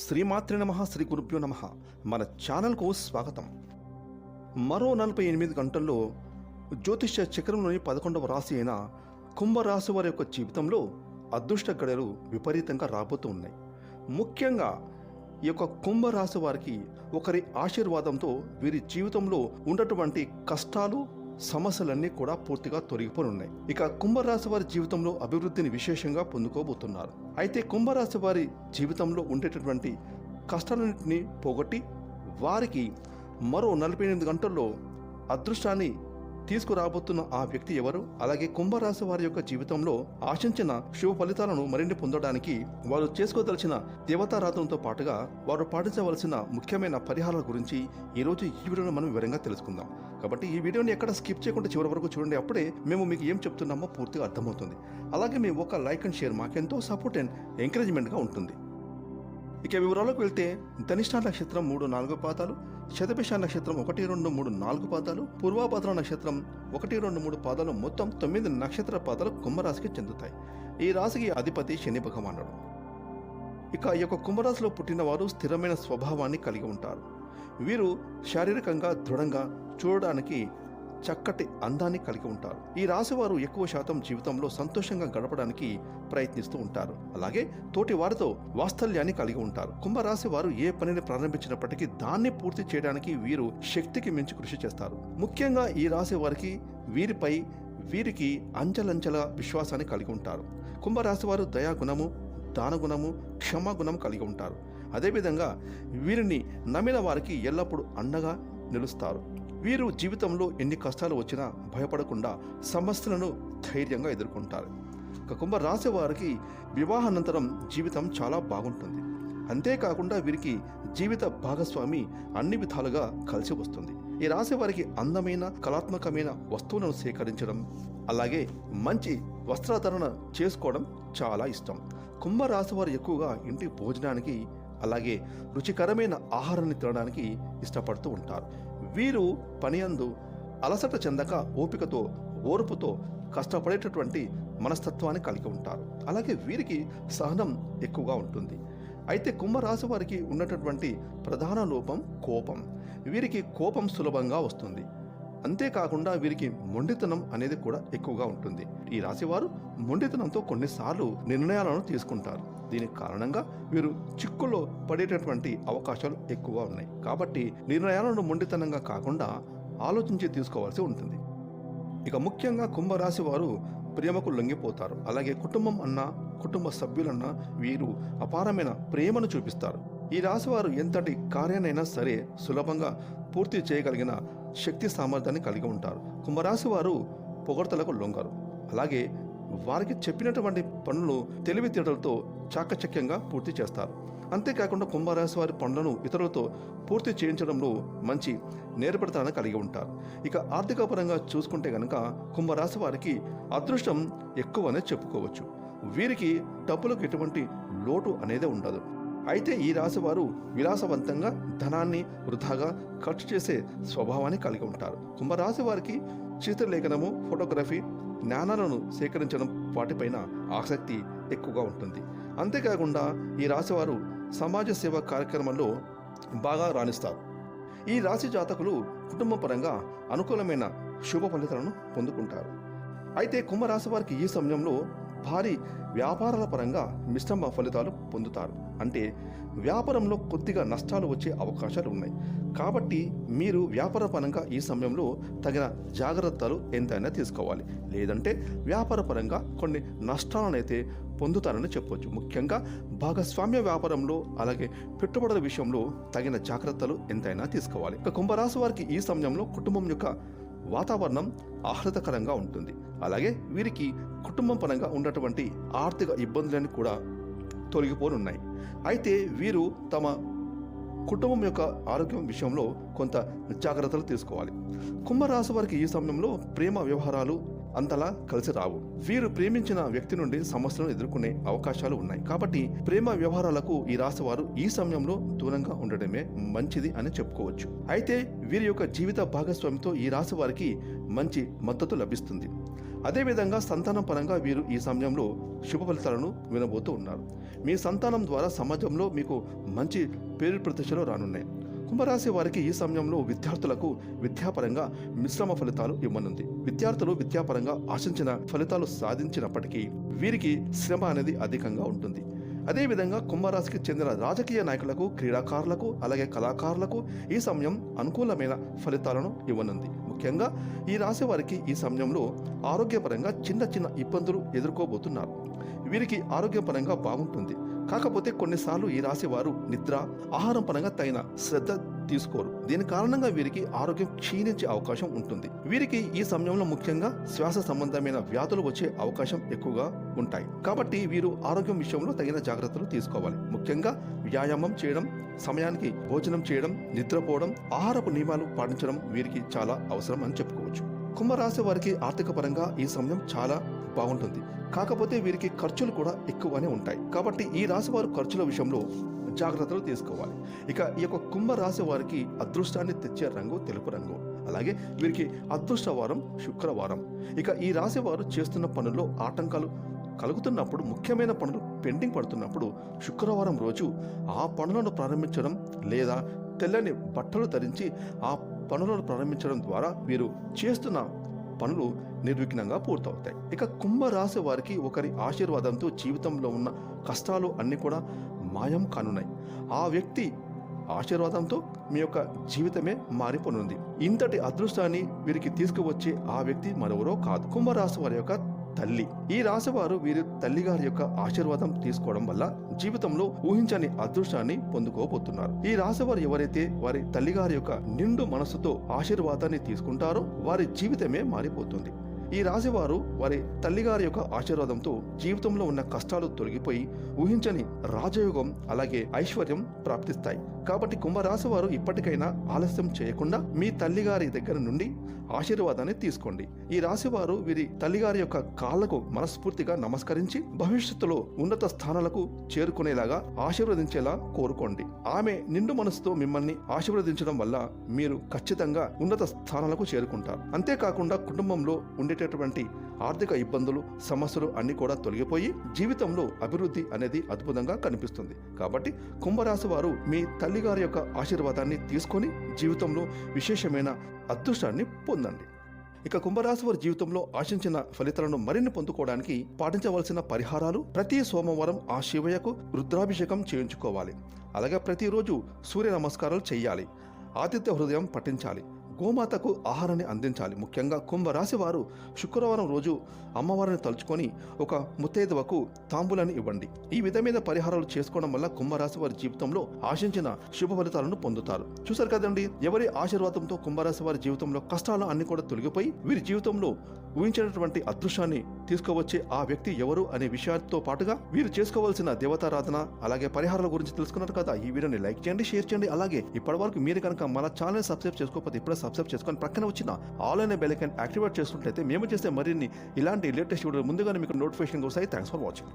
శ్రీమాత్రి నమ శ్రీ గురుభ్యో నమ. మన ఛానల్కు స్వాగతం. మరో నలభై ఎనిమిది గంటల్లో జ్యోతిష్య చక్రంలోని పదకొండవ రాశి అయిన కుంభరాశి వారి యొక్క జీవితంలో అదృష్ట గడలు విపరీతంగా రాబోతూ ఉన్నాయి. ముఖ్యంగా ఈ యొక్క కుంభరాశి వారికి ఒకరి ఆశీర్వాదంతో వీరి జీవితంలో ఉన్నటువంటి కష్టాలు సమస్యలన్నీ కూడా పూర్తిగా తొలగిపోయి ఉన్నాయి ఇక కుంభరాశి వారి జీవితంలో అభివృద్ధిని విశేషంగా పొందుకోబోతున్నారు. అయితే కుంభరాశి వారి జీవితంలో ఉండేటటువంటి కష్టాలన్నింటినీ పోగొట్టి వారికి మరో నలభై ఎనిమిది గంటల్లో అదృష్టాన్ని తీసుకురాబోతున్న ఆ వ్యక్తి ఎవరు? అలాగే కుంభరాశి వారి యొక్క జీవితంలో ఆశించిన శుభ ఫలితాలను మరిన్ని పొందడానికి వారు చేసుకోదలిచిన దేవతారాధనతో పాటుగా వారు పాటించవలసిన ముఖ్యమైన పరిహారాల గురించి ఈరోజు ఈ వీడియోలో మనం వివరంగా తెలుసుకుందాం. కాబట్టి ఈ వీడియోని ఎక్కడ స్కిప్ చేయకుండా చివరి వరకు చూడండి. అప్పుడే మేము మీకు ఏం చెప్తున్నామో పూర్తిగా అర్థమవుతుంది. అలాగే మీ ఒక లైక్ అండ్ షేర్ మాకెంతో సపోర్ట్ అండ్ ఎంకరేజ్మెంట్గా ఉంటుంది. ఇక వివరాలకు వెళ్తే ధనిష్ట నక్షత్రం మూడు నాలుగు పాదాలు శతభిష నక్షత్రం ఒకటి రెండు మూడు నాలుగు పాదాలు పూర్వాభద్ర నక్షత్రం ఒకటి రెండు మూడు పాదాలు మొత్తం తొమ్మిది నక్షత్ర పాదాలు కుంభరాశికి చెందుతాయి. ఈ రాశికి అధిపతి శని భగవానుడు. ఇక ఈ యొక్క కుంభరాశిలో పుట్టిన వారు స్థిరమైన స్వభావాన్ని కలిగి ఉంటారు. వీరు శారీరకంగా దృఢంగా చూడడానికి చక్కటి అందాన్ని కలిగి ఉంటారు. ఈ రాశి వారు ఎక్కువ శాతం జీవితంలో సంతోషంగా గడపడానికి ప్రయత్నిస్తూ ఉంటారు. అలాగే తోటి వారితో వాత్సల్యాన్ని కలిగి ఉంటారు. కుంభరాశి వారు ఏ పనిని ప్రారంభించినప్పటికీ దాన్ని పూర్తి చేయడానికి వీరు శక్తికి మించి కృషి చేస్తారు. ముఖ్యంగా ఈ రాశి వారికి వీరిపై వీరికి అంచలంచల విశ్వాసాన్ని కలిగి ఉంటారు. కుంభరాశి వారు దయాగుణము దానగుణము క్షమాగుణం కలిగి ఉంటారు. అదేవిధంగా వీరిని నమ్మిన వారికి ఎల్లప్పుడూ అండగా నిలుస్తారు. వీరు జీవితంలో ఎన్ని కష్టాలు వచ్చినా భయపడకుండా సమస్యలను ధైర్యంగా ఎదుర్కొంటారు. కుంభ రాశి వారికి వివాహానంతరం జీవితం చాలా బాగుంటుంది. అంతేకాకుండా వీరికి జీవిత భాగస్వామి అన్ని విధాలుగా కలిసి వస్తుంది. ఈ రాశి వారికి అందమైన కళాత్మకమైన వస్తువులను సేకరించడం అలాగే మంచి వస్త్రాధరణ చేసుకోవడం చాలా ఇష్టం. కుంభరాశి వారు ఎక్కువగా ఇంటి భోజనానికి అలాగే రుచికరమైన ఆహారాన్ని తినడానికి ఇష్టపడుతూ ఉంటారు. వీరు పనియందు అలసట చెందక ఓపికతో ఓర్పుతో కష్టపడేటటువంటి మనస్తత్వాన్ని కలిగి ఉంటారు. అలాగే వీరికి సహనం ఎక్కువగా ఉంటుంది. అయితే కుంభరాశి వారికి ఉన్నటువంటి ప్రధాన లోపం కోపం. వీరికి కోపం సులభంగా వస్తుంది. అంతేకాకుండా వీరికి మొండితనం అనేది కూడా ఎక్కువగా ఉంటుంది. ఈ రాశివారు మొండితనంతో కొన్నిసార్లు నిర్ణయాలను తీసుకుంటారు. దీని కారణంగా వీరు చిక్కులో పడేటటువంటి అవకాశాలు ఎక్కువగా ఉన్నాయి. కాబట్టి నిర్ణయాలను మొండితనంగా కాకుండా ఆలోచించి తీసుకోవాల్సి ఉంటుంది. ఇక ముఖ్యంగా కుంభరాశి వారు ప్రేమకు లొంగిపోతారు. అలాగే కుటుంబం అన్న కుటుంబ సభ్యులన్నా వీరు అపారమైన ప్రేమను చూపిస్తారు. ఈ రాశివారు ఎంతటి కార్యానైనా సరే సులభంగా పూర్తి చేయగలిగిన శక్తి సామర్థ్యాన్ని కలిగి ఉంటారు. కుంభరాశి వారు పొగడ్తలకు లొంగరు. అలాగే వారికి చెప్పినటువంటి పనులు తెలివితేటలతో చాకచక్యంగా పూర్తి చేస్తారు. అంతేకాకుండా కుంభరాశి వారి పనులను ఇతరులతో పూర్తి చేయించడంలో మంచి నేర్పడతాన్ని కలిగి ఉంటారు. ఇక ఆర్థిక పరంగా చూసుకుంటే కనుక కుంభరాశి వారికి అదృష్టం ఎక్కువనే చెప్పుకోవచ్చు. వీరికి డబ్బులకు ఎటువంటి లోటు అనేది ఉండదు. అయితే ఈ రాశి వారు విలాసవంతంగా ధనాన్ని వృధాగా ఖర్చు చేసే స్వభావాన్ని కలిగి ఉంటారు. కుంభరాశి వారికి చిత్రలేఖనము ఫోటోగ్రఫీ జ్ఞానాలను సేకరించడం వాటిపైన ఆసక్తి ఎక్కువగా ఉంటుంది. అంతేకాకుండా ఈ రాశివారు సమాజ సేవ కార్యక్రమంలో బాగా రాణిస్తారు. ఈ రాశి జాతకులు కుటుంబ పరంగా అనుకూలమైన శుభ ఫలితాలను పొందుకుంటారు. అయితే కుంభరాశి వారికి ఈ సమయంలో భారీ వ్యాపారాల పరంగా మిశ్రమ ఫలితాలు పొందుతారు. అంటే వ్యాపారంలో కొద్దిగా నష్టాలు వచ్చే అవకాశాలు ఉన్నాయి. కాబట్టి మీరు వ్యాపార పరంగా ఈ సమయంలో తగిన జాగ్రత్తలు ఎంతైనా తీసుకోవాలి. లేదంటే వ్యాపార పరంగా కొన్ని నష్టాలనైతే పొందుతారని చెప్పవచ్చు ముఖ్యంగా భాగస్వామ్య వ్యాపారంలో అలాగే పెట్టుబడుల విషయంలో తగిన జాగ్రత్తలు ఎంతైనా తీసుకోవాలి. ఇక కుంభరాశి వారికి ఈ సమయంలో కుటుంబం యొక్క వాతావరణం ఆహ్లాదకరంగా ఉంటుంది. అలాగే వీరికి కుటుంబం పరంగా ఉన్నటువంటి ఆర్థిక ఇబ్బందులన్నీ కూడా తొలగిపోనున్నాయి. అయితే వీరు తమ కుటుంబం యొక్క ఆరోగ్యం విషయంలో కొంత జాగ్రత్తలు తీసుకోవాలి. కుంభరాశి వారికి ఈ సమయంలో ప్రేమ వ్యవహారాలు అంతలా కలిసి రావు. వీరు ప్రేమించిన వ్యక్తి నుండి సమస్యలను ఎదుర్కొనే అవకాశాలు ఉన్నాయి. కాబట్టి ప్రేమ వ్యవహారాలకు ఈ రాశి వారు ఈ సమయంలో దూరంగా ఉండడమే మంచిది అని చెప్పుకోవచ్చు. అయితే వీరి యొక్క జీవిత భాగస్వామితో ఈ రాశి వారికి మంచి మద్దతు లభిస్తుంది. అదేవిధంగా సంతానం పరంగా వీరు ఈ సమయంలో శుభ ఫలితాలను వినబోతూ ఉన్నారు. మీ సంతానం ద్వారా సమాజంలో మీకు మంచి పేరు ప్రతిష్టలు రానున్నాయి. కుంభరాశి వారికి ఈ సమయంలో విద్యార్థులకు విద్యాపరంగా మిశ్రమ ఫలితాలు ఇవ్వనుంది. విద్యార్థులు విద్యాపరంగా ఆశించిన ఫలితాలు సాధించినప్పటికీ వీరికి శ్రమ అనేది అధికంగా ఉంటుంది. అదేవిధంగా కుంభరాశికి చెందిన రాజకీయ నాయకులకు క్రీడాకారులకు అలాగే కళాకారులకు ఈ సమయం అనుకూలమైన ఫలితాలను ఇవ్వనుంది. ముఖ్యంగా ఈ రాశి వారికి ఈ సమయంలో ఆరోగ్యపరంగా చిన్న చిన్న ఇబ్బందులు ఎదుర్కోబోతున్నారు. వీరికి ఆరోగ్యపరంగా బాగుంటుంది. కాకపోతే కొన్నిసార్లు ఈ రాశి వారు నిద్ర ఆహారం పరంగా తగిన శ్రద్ధ తీసుకోరు. దీని కారణంగా వీరికి ఆరోగ్యం క్షీణించే అవకాశం ఉంటుంది. వీరికి ఈ సమయంలో ముఖ్యంగా శ్వాస సంబంధమైన వ్యాధులు వచ్చే అవకాశం ఎక్కువగా ఉంటాయి. కాబట్టి వీరు ఆరోగ్యం విషయంలో తగిన జాగ్రత్తలు తీసుకోవాలి. ముఖ్యంగా వ్యాయామం చేయడం సమయానికి భోజనం చేయడం నిద్రపోవడం ఆహారపు నియమాలు పాటించడం వీరికి చాలా అవసరం అని చెప్పుకోవచ్చు. కుంభరాశి వారికి ఆర్థిక పరంగా ఈ సమయం చాలా బాగుంటుంది. కాకపోతే వీరికి ఖర్చులు కూడా ఎక్కువనే ఉంటాయి. కాబట్టి ఈ రాశి వారు ఖర్చుల విషయంలో జాగ్రత్తలు తీసుకోవాలి. ఇక ఈ యొక్క కుంభ రాశి వారికి అదృష్టాన్ని తెచ్చే రంగు తెలుపు రంగు. అలాగే వీరికి అదృష్టవారం శుక్రవారం. ఇక ఈ రాశి వారు చేస్తున్న పనుల్లో ఆటంకాలు కలుగుతున్నప్పుడు ముఖ్యమైన పనులు పెండింగ్ పడుతున్నప్పుడు శుక్రవారం రోజు ఆ పనులను ప్రారంభించడం లేదా తెల్లని బట్టలు ధరించి ఆ పనులను ప్రారంభించడం ద్వారా వీరు చేస్తున్న పనులు నిర్విఘ్నంగా పూర్తవుతాయి. ఇక కుంభరాశి వారికి ఒకరి ఆశీర్వాదంతో జీవితంలో ఉన్న కష్టాలు అన్నీ కూడా మాయం కానున్నాయి. ఆ వ్యక్తి ఆశీర్వాదంతో మీ యొక్క జీవితమే మారిపోనుంది. ఇంతటి అదృష్టాన్ని వీరికి తీసుకువచ్చే ఆ వ్యక్తి మరెవరో కాదు. కుంభరాశి వారి యొక్క తల్లి. ఈ రాశివారు వీరి తల్లిగారి యొక్క ఆశీర్వాదం తీసుకోవడం వల్ల జీవితంలో ఊహించని అదృష్టాన్ని పొందుకోబోతున్నారు. ఈ రాశివారు ఎవరైతే వారి తల్లిగారి యొక్క నిండు మనసుతో ఆశీర్వాదాన్ని తీసుకుంటారో వారి జీవితమే మారిపోతుంది. ఈ రాశివారు వారి తల్లిగారి యొక్క ఆశీర్వాదంతో జీవితంలో ఉన్న కష్టాలు తొలగిపోయి ఊహించని రాజయోగం అలాగే ఐశ్వర్యం ప్రాప్తిస్తాయి. కాబట్టి కుంభరాశి వారు ఇప్పటికైనా ఆలస్యం చేయకుండా మీ తల్లిగారి దగ్గర నుండి ఆశీర్వాదాన్ని తీసుకోండి. ఈ రాశి వారు వీరి తల్లిగారి యొక్క కాళ్ళకు మనస్ఫూర్తిగా నమస్కరించి భవిష్యత్తులో ఉన్నత స్థానాలకు చేరుకునేలాగా ఆశీర్వదించేలా కోరుకోండి. ఆమె నిండు మనసుతో మిమ్మల్ని ఆశీర్వదించడం వల్ల మీరు ఖచ్చితంగా ఉన్నత స్థానాలకు చేరుకుంటారు. అంతేకాకుండా కుటుంబంలో ఉండే ఉండేటటువంటి ఆర్థిక ఇబ్బందులు సమస్యలు అన్ని కూడా తొలగిపోయి జీవితంలో అభివృద్ధి అనేది అద్భుతంగా కనిపిస్తుంది. కాబట్టి కుంభరాశి వారు మీ తల్లిగారి యొక్క ఆశీర్వాదాన్ని తీసుకొని జీవితంలో విశేషమైన అదృష్టాన్ని పొందండి. ఇక కుంభరాశి వారి జీవితంలో ఆశించిన ఫలితాలను మరిన్ని పొందుకోవడానికి పాటించవలసిన పరిహారాలు ప్రతి సోమవారం ఆ శివయ్యకు రుద్రాభిషేకం చేయించుకోవాలి. అలాగే ప్రతిరోజు సూర్య నమస్కారాలు చేయాలి. ఆతిథ్య హృదయం పఠించాలి. గోమాతకు ఆహారాన్ని అందించాలి. ముఖ్యంగా కుంభరాశి వారు శుక్రవారం రోజు అమ్మవారిని తలుచుకొని ఒక ముత్తైదువకు తాంబూలాన్ని ఇవ్వండి. ఈ విధమైన పరిహారాలు చేసుకోవడం వల్ల కుంభరాశి వారి జీవితంలో ఆశించిన శుభ ఫలితాలను పొందుతారు. చూసారు కదండి ఎవరి ఆశీర్వాదంతో కుంభరాశి వారి జీవితంలో కష్టాలు అన్ని కూడా తొలగిపోయి వీరి జీవితంలో ఊహించినటువంటి అదృశ్యాన్ని తీసుకువచ్చే ఆ వ్యక్తి ఎవరు అనే విషయాలతో పాటుగా వీరు చేసుకోవాల్సిన దేవతారాధన అలాగే పరిహారాల గురించి తెలుసుకున్నారు కదా ఈ వీడియోని లైక్ చేయండి షేర్ చేయండి అలాగే ఇప్పటి వరకు మీరు కనుక మన ఛానల్ సబ్స్క్రైబ్ చేసుకోకపోతే ఇప్పుడే సబ్స్క్రైబ్ చేసుకొని పక్కన వచ్చిన ఆల్ అనే బెల్ ఐకాన్ యాక్టివేట్ చేసుకుంటే మేము చేసే మరిన్ని ఇలాంటి లేటెస్ట్ వీడియో ముందుగానే మీకు నోటిఫికేషన్ వస్తాయి. Thanks for watching